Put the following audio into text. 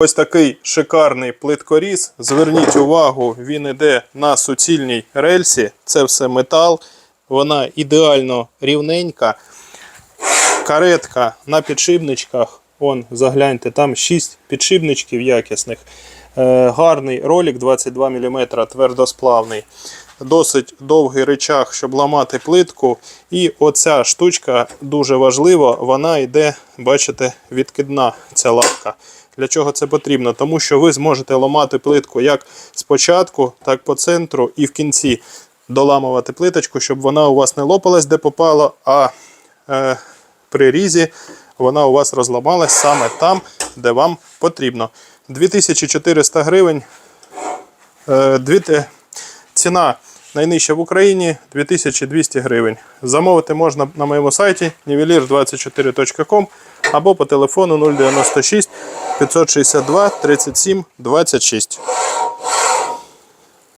Ось такий шикарний плиткоріз. Зверніть увагу, він іде на суцільній рельсі. Це все метал. Вона ідеально рівненька. Каретка на підшипничках. Вон, загляньте, там 6 підшипничків якісних. Е, гарний ролик 22 мм твердосплавний. Досить довгий речах, щоб ламати плитку. І оця штучка дуже важлива, вона йде, бачите, відкидна ця лапка. Для чого це потрібно? Тому що ви зможете ламати плитку як спочатку, так по центру і в кінці доламувати плиточку, щоб вона у вас не лопалась, де попало, а е, при різі вона у вас розламалась саме там, де вам потрібно. 2400 гривень. Е, ціна найнижча в Україні 2200 гривень. Замовити можна на моєму сайті nivelir24.com або по телефону 096 562 37 26.